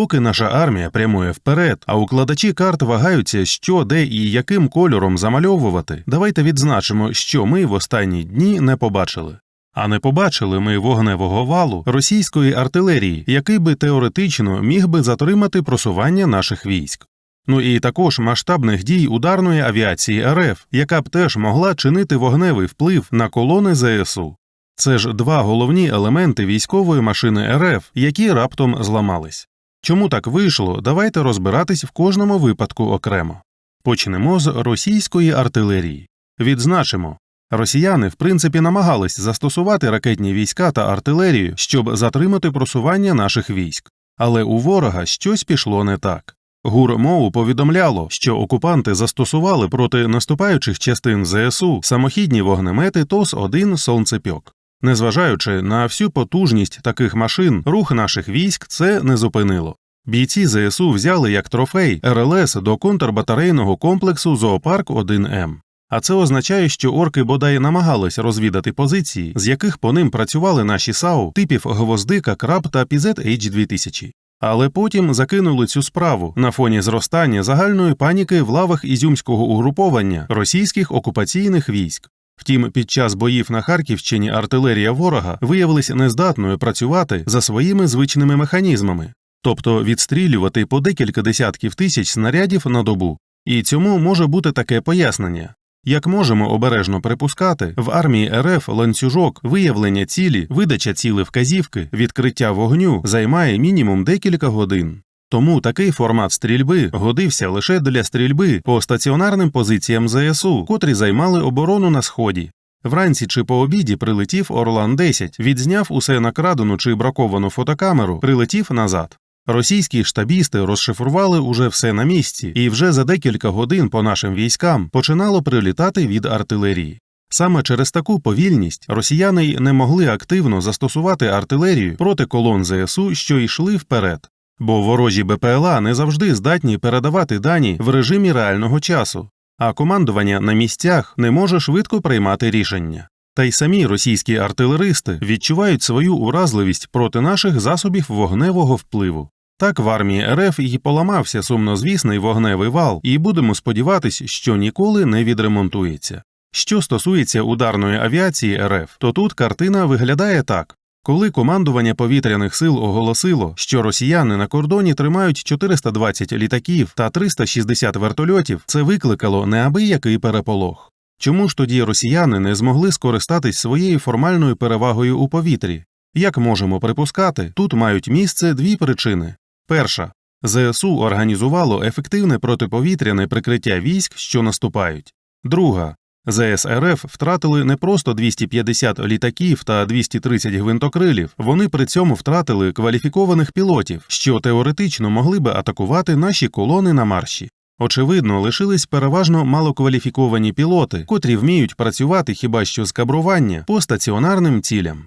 Поки наша армія прямує вперед, а укладачі карт вагаються, що, де і яким кольором замальовувати, давайте відзначимо, що ми в останні дні не побачили. А не побачили ми вогневого валу російської артилерії, який би теоретично міг би затримати просування наших військ. Ну і також масштабних дій ударної авіації РФ, яка б теж могла чинити вогневий вплив на колони ЗСУ. Це ж два головні елементи військової машини РФ, які раптом зламались. Чому так вийшло, давайте розбиратись в кожному випадку окремо. Почнемо з російської артилерії. Відзначимо, росіяни в принципі намагались застосувати ракетні війська та артилерію, щоб затримати просування наших військ, але у ворога щось пішло не так. ГУР-МОУ повідомляло, що окупанти застосували проти наступаючих частин ЗСУ самохідні вогнемети ТОС-1 «Сонцепьок». Незважаючи на всю потужність таких машин, рух наших військ це не зупинило. Бійці ЗСУ взяли як трофей РЛС до контрбатарейного комплексу Зоопарк 1М. А це означає, що орки бодай намагались розвідати позиції, з яких по ним працювали наші САУ типів Гвоздика, Краб та PZ H2000. Але потім закинули цю справу на фоні зростання загальної паніки в лавах ізюмського угруповання російських окупаційних військ. Втім, під час боїв на Харківщині артилерія ворога виявилась нездатною працювати за своїми звичними механізмами, тобто відстрілювати по декілька десятків тисяч снарядів на добу. І цьому може бути таке пояснення. Як можемо обережно припускати, в армії РФ ланцюжок, виявлення цілі, видача ціли вказівки, відкриття вогню займає мінімум декілька годин. Тому такий формат стрільби годився лише для стрільби по стаціонарним позиціям ЗСУ, котрі займали оборону на сході. Вранці чи по обіді прилетів Орлан 10 відзняв усе накрадену чи браковану фотокамеру, прилетів назад. Російські штабісти розшифрували уже все на місці, і вже за декілька годин по нашим військам починало прилітати від артилерії. Саме через таку повільність росіяни й не могли активно застосувати артилерію проти колон ЗСУ, що йшли вперед, бо ворожі БПЛА не завжди здатні передавати дані в режимі реального часу, а командування на місцях не може швидко приймати рішення. Та й самі російські артилеристи відчувають свою уразливість проти наших засобів вогневого впливу. Так в армії РФ і поламався сумнозвісний вогневий вал, і будемо сподіватись, що ніколи не відремонтується. Що стосується ударної авіації РФ, то тут картина виглядає так. Коли командування повітряних сил оголосило, що росіяни на кордоні тримають 420 літаків та 360 вертольотів, це викликало неабиякий переполох. Чому ж тоді росіяни не змогли скористатись своєю формальною перевагою у повітрі? Як можемо припускати, тут мають місце дві причини. Перша ЗСУ організувало ефективне протиповітряне прикриття військ, що наступають. Друга ЗСРФ втратили не просто 250 літаків та 230 гвинтокрилів, вони при цьому втратили кваліфікованих пілотів, що теоретично могли би атакувати наші колони на марші. Очевидно, лишились переважно малокваліфіковані пілоти, котрі вміють працювати хіба що з кабрування по стаціонарним цілям.